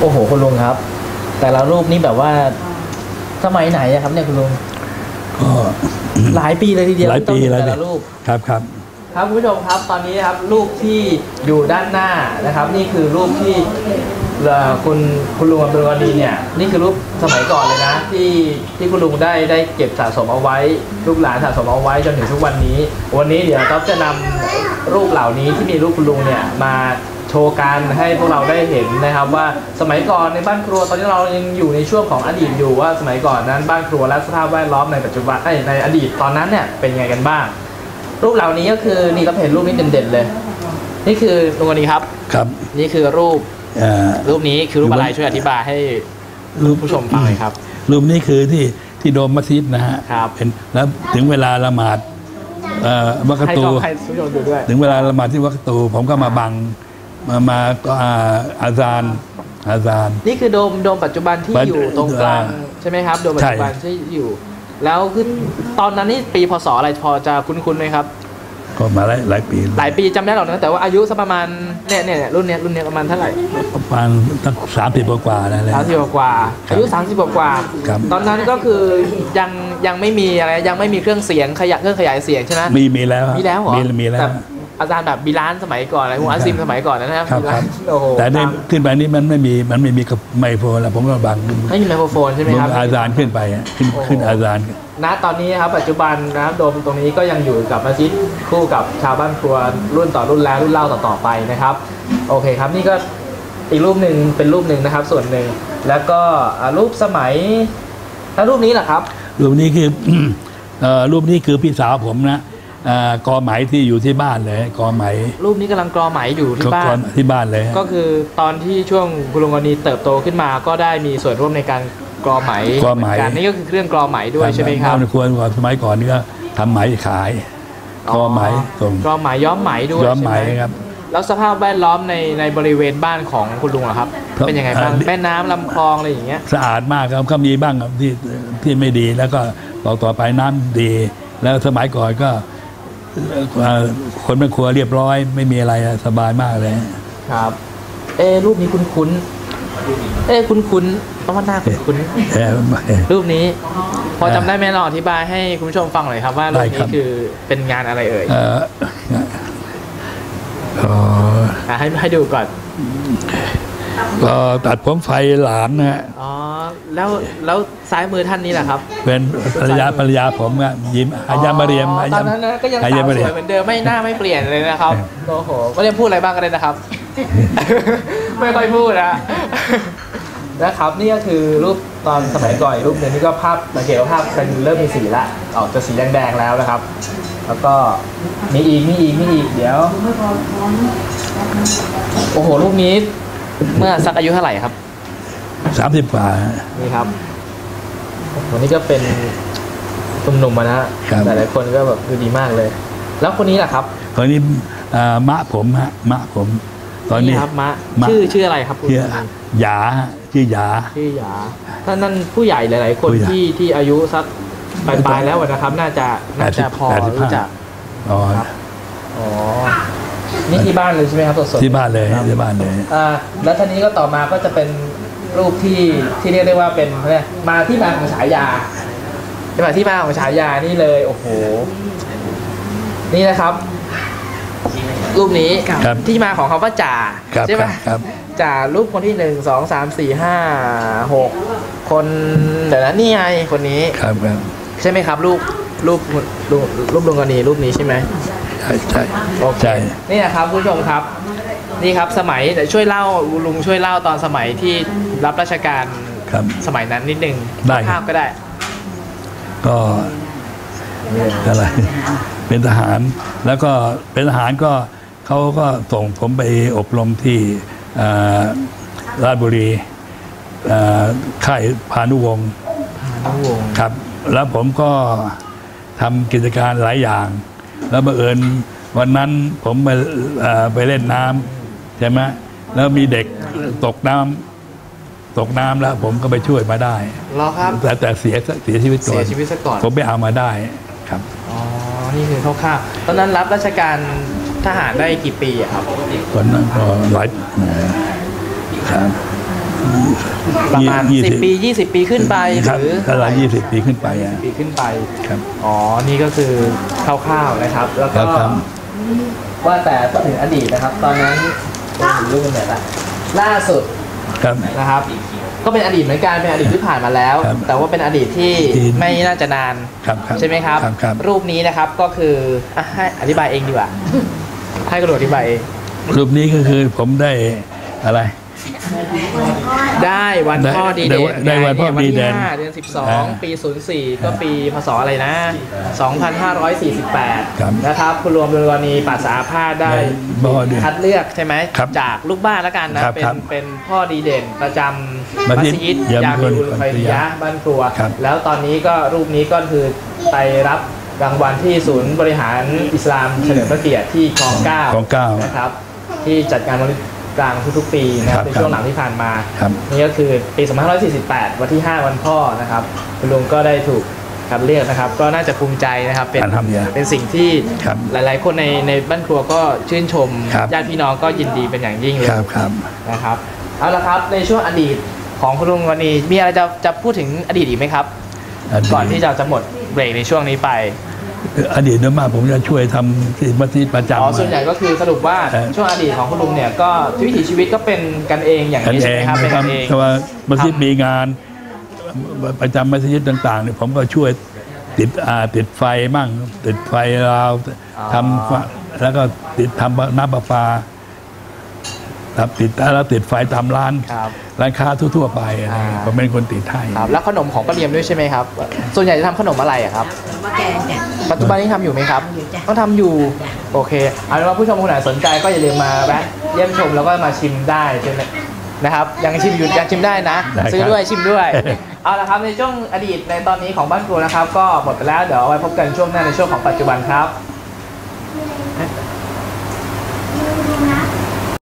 คุณลุงครับ แต่ละรูปนี่แบบว่าสมัยไหนอะครับ เนี่ยคุณลุงก็หลายปีเลยทีเดียวหลายปีที่หลายต้องปีแต่ละรูป ครับครับ ครับคุณผู้ชมครับตอนนี้นะครับรูปที่อยู่ด้านหน้านะครับ นี่คือรูปที่เอ่อคุณคุณลุงอับดุลกานีเนี่ยนี่คือรูปสมัยก่อนเลยนะ ที่ที่คุณลุงได้ได้เก็บสะสมเอาไว้ลูกหลานสะสมเอาไว้จนถึงทุกวันนี้ วันนี้เดี๋ยวท็อปจะนำรูปเหล่านี้ที่มีรูปคุณลุงเนี่ยมาโช ว์กันให้พวกเราได้เห็นนะครับว่าสมัยก่อนในบ้านครัวตอนนี้เรายังอยู่ในช่วงของอดีตอยู่ว่าสมัยก่อนนั้นบ้านครัวและสภาพแวดล้อมในปัจจุบันเอ้ยในอดีตตอนนั้นเนี่ยเป็นยังไงกันบ้าง รูปเหล่านี้ก็คือนี่เราเห็นรูปนี้เด่นๆเลย นี่คือลุงวันนี้ครับครับ นี่คือรูปเอ่อรูปนี้คือรูปอะไรรูปช่วยอธิบายให้รูปผู้ชมฟังหน่อยครับ รูปนี้คือที่ที่โดมมัสยิดนะฮะครับเป็นแล้วถึงเวลาละหมาดเอ่อวักให้ตูกล้องให้ผู้ชมดูด้วยถึงเวลาละหมาดที่วักตู ผมก็มาบัง มามาก็อาอาซานอาซานนี่คือโดมโดมปัจจุบันที่ปัจอยู่ตรงกลางอ่าใช่ไหมครับ โดมปัจจุบันใช่ที่อยู่ แล้วคือตอนนั้นนี่ปีพศอะไรพอจะคุ้นๆไหมครับ ก็มาหลายหลายปี หลายปีจำได้หรอกนะแต่ว่าอายุสักประมาณเนี่ยเนี่ยเนี่ยรุ่นเนี้ยรุ่นเนี้ยประมาณเท่าไหร่ประมาณตั้งสามสิบกว่าๆนะเลยสามสิบกว่าครับอายุสามสิบกว่าครับตอนนั้นก็คือยังยังไม่มีอะไรยังไม่มีเครื่องเสียงขยะเครื่องขยายเสียงใช่ไหมมีมีแล้วมีแล้วเหรอมีมีแล้วบบ อาจารย์แบบบิลานสมัยก่อนอะไรพวกอาซิมสมัยก่อนนะครับครับบิคลารับนโอ้โหแต่ในตามขึ้นไปนี่มันไม่มีมันไม่มีกับไมโครแล้วผมก็บังไม่มีไมโครโฟนใช่ไหมผมครับอาซานขึ้นไปอะขึ้นโอ้โหขึ้นอาซานณตอนนี้นะครับปัจจุบันนะครับโดมตรงนี้ก็ยังอยู่กับมัสยิดคู่กับชาวบ้านครัวรุ่นต่อรุ่นแล้วรุ่นเล่าต่อๆไปนะครับ โอเคครับนี่ก็อีกรูปหนึ่งเป็นรูปหนึ่งนะครับ ส่วนหนึ่งแล้วก็อ่ารูปสมัยแล้วรูปนี้แหละครับ รูปนี้คือเอ่อรูปนี้คือพี่สาวผมนะเอ่อ กอไหมที่อยู่ที่บ้านเลยกอไหม รูปนี้กำลังกรอไหมอยู่ที่ก็บ้ากอนที่บ้านเลย ก็คือตอนที่ช่วงคุณลุงกรณีเติบโตขึ้นมาก็ได้มีส่วนร่วมในการกรอไหมกอไหมเนกันนี่ก็คือเครื่องกรอไหมด้วยใช่ไหมครับานควรว่าสมัยก่อนนี่ก็ทำไหมขายกอไหมส่งกรอไหมย้อมไหมด้วยย้อมไหมใช่ครับแล้วสภาพแวดล้อมในในบริเวณบ้านของคุณลุงอะครับครับเป็นยังไงบ้างอ่าแม่น้ำลำคลองอะไรอย่างเงี้ยสะอาดมากครับก็มีบ้างครับที่ที่ไม่ดีแล้วก็ต่อต่อไปน้ำดี แล้วสมัยก่อนก็เอ่อ คนเป็นครัวเรียบร้อย ไม่มีอะไรสบายมากเลย ครับ เอ้รูปนี้คุ้นๆเอ้คุ้นๆเพราะว่าหน้าคุ้นเอ่อเอ่อๆรูปนี้ พอจำได้ไหมลองอธิบายให้คุณผู้ชมฟังหน่อยครับ ว่ารูปได้ครันี้บคือเป็นงานอะไรเอ่ยเอ่ออ๋ออะให้ให้ดูก่อน ก็ตัดผมไฟหลานนะฮะอ๋อแล้วแล้วซ้ายมือท่านนี้แหละครับ เป็นภรรยาภรรยาผมอะยิ้มอายามาเรียมอ๋ออาตยา อนนั้นนะก็ยังอาสายวมาสเรียวมยเหมือนเดิมไม่หน้าไม่เปลี่ยนเลยนะครับโอ้โหไม่ได้พูดอะไรบ้างก็ได้นะครับ ไม่ค่อยพูดนะนะครับนี่ก็คือรูปตอนสมัยก่อนอีกรูปหนึงนี่ก็ภาพสังเกตว่าภาพเป็นเริ่มมีสีละออกจะสีแดงๆแล้วนะครับ แล้วก็มีอีกมีอีกมีอีกเดี๋ยว โอ้โหรูปนี้ เมื่อสักอายุเท่าไหร่ครับสามสิบกว่า นี่ครับ วันนี้ก็เป็นหนุ่มๆมานะฮะครับ หลายๆคนก็แบบดูดีมากเลย แล้วคนนี้แหละครับตอนนี้อ่ามะผมฮะมะผม ตอนนี้ ครับมะมะ ชื่อชื่ออะไรครับคุณชื่อหยาฮะชื่อหยา ชื่อหยาท่านนั่นผู้ใหญ่หลาย ๆ คนผู้ใหญ่ที่ที่อายุสักปลายๆแล้วนะครับ น่าจะน่าจะพอแปดสิบรู้จัก อ๋อ ครับ อ๋อ นี่ที่บ้านเลยใช่ไหมครับสดๆที่บ้านเลยครับที่บ้านเลยอ่าแล้วทีนี้ก็ต่อมาก็จะเป็นรูปที่ที่เรียกได้ว่าเป็นเขาเรียกมาที่มาของฉายาที่มาที่มาของฉายานี่เลย โอ้โห นี่นะครับ รูปนี้ครับที่มาของคำว่าจ่าครับใช่ไหมครับจ่ารูปคนที่หนึ่งสองสามสี่ห้าหกคนเดี๋ยวนะนี่ไงคนนี้ครับครับใช่ไหมครับ รูปรูปรูปรูปดวงกรณีรูปนี้ใช่ไหมใช่ใช่โอเคใช่นี่นะครับคุณผู้ชมครับ นี่ครับสมัยเดี๋ยวช่วยเล่าลุงช่วยเล่าตอนสมัยที่รับราชการครับสมัยนั้นนิดนึงได้ครับภาพก็ได้ ก็อะไรเป็นทหารแล้วก็เป็นทหารก็เขาก็ส่งผมไปอบรมที่อ่าราชบุรีอ่าค่ายพานุวงศ์พานุวงศ์ครับ แล้วผมก็ทำกิจการหลายอย่าง แล้วบังเอิญวันนั้นผมไปเอ่อไปเล่นน้ำใช่ไหมแล้วมีเด็กตกน้ำตกน้ำแล้ว ผมก็ไปช่วยมาได้รอครับแต่แต่เสียเสียชีวิตก่อนเสียชีวิตซะก่อนผมไปเอามาได้ครับอ๋อนี่คือคร่าวๆตอนนั้นรับราชการทหารได้กี่ปีอะครับตอนนั้นก็หลายครับ ประมาณยี่สิบปียี่สิบปีขึ้นไปครับหรือถ้าเรายี่สิบปีขึ้นไปอะ ปีขึ้นไป ครับ อ๋อ นี่ก็คือคร่าวๆนะครับ แล้วครัก็บครับ ว่าแต่พูดถึงอดีตนะครับ ตอนนั้นผมเห็นรูปกันไหนละล่าสุดครับ นะครับ ก็เป็นอดีตเหมือนกันเป็นอดีตที่ผ่านมาแล้ว ครับแต่ว่าเป็นอดีตที่ที่ ไม่น่าจะนาน ครับครับใช่ไหมครับ ครับครับรูปนี้นะครับก็คืออะให้อธิบายเองดีกว่า ให้กระโดดอธิบายเองรูปนี้ก็คือผมได้อะไร ได้วันพ่อดีเด่นได้วันพ่อดีเด่นไงวันที่5เดือนอ่า12 ปี 04 ก็ปีพศอะไรนะ 2548ครับนะครับ คุณรวมดุลกรณีปราศอาพาธได้ได้พ่อดีคัดเลือกใช่ไหมครับจากลูกบ้านแล้วกันนะครับเป็นครับเป็นพ่อดีเด่นประจำมัมัสสยิยิดดยามยามีอุลอุลไคไคยยะยะบ้านครัวครับแล้วตอนนี้ก็รูปนี้ก็คือไปรับรางวัลที่ศูนย์บริหารอิสลามเฉลิมพระเกียรติที่คลองเก้าคลองเก้านะครับ ที่จัดงานวัน กลางทุกๆปีนะคครัรับบในช่วงหลังที่ผ่านมาครับนี่ก็คือปี 2548 วันที่ 5 วันพ่อนะครับคุณลุงก็ได้ถูกคัดเลือกนะครับ ก็น่าจะภูมิใจนะครับเป็นอัลฮัมดุลิลลาห์เป็นสิ่งที่ครับหลาย ๆ คนในในบ้านครัวก็ชื่นชมครับญาติพี่น้องก็ยินดีเป็นอย่างยิ่งเลยครับครับนะครับเอาละครับในช่วงอดีตของคุณลุงวันนี้มีอะไรจะจะพูดถึงอดีตอีกไหมครับ ก่อนที่จะจะหมดเบรกในช่วงนี้ไป อดีตโดยมากผมจะช่วยทำที่มัสยิดประจำ อ๋อส่วนใหญ่ก็คือสรุปว่าเออช่วงอดีตของคุณลุงเนี่ยก็วิถีชีวิตก็เป็นกันเองอย่างกันนี้เอใช่ไหมงครับเป็นนะครักับนเองเพราะว่ามัสยิดมีงานประจำมัสยิดต่างๆเนี่ยผมก็ช่วยติดอ่าติดไฟมั่งติดไฟราวอ๋อทำฟ้าแล้วก็ติดทำน้ำประปา ครับติดแล้วติดไฟตามร้าน ครับร้านค้าทั่วๆไปอะไรเงี้ยอ่า ผมเป็นคนติดให้ครับแล้วขนมของป้าเลียมด้วยใช่ไหมครับ ส่วนใหญ่จะทำขนมอะไรอะครับมะแกงจ้ะ ปัจจุบันนี้ทำอยู่ไหมครับทำอยู่จ้ะต้องทำอยู่ โอเค เอาเป็นว่าผู้ชมคนไหนสนใจก็อย่าลืมมาแวะเยี่ยมชมแล้วก็มาชิมได้ใช่ไหมนะครับ ยังชิมอยู่ยังชิมได้นะได้ครับซื้อด้วยชิมด้วย เอาละครับในช่วงอดีตในตอนนี้ของบ้านครัวนะครับ ก็หมดไปแล้วเดี๋ยวเอาไว้พบกันช่วงหน้าในช่วงของปัจจุบันครับ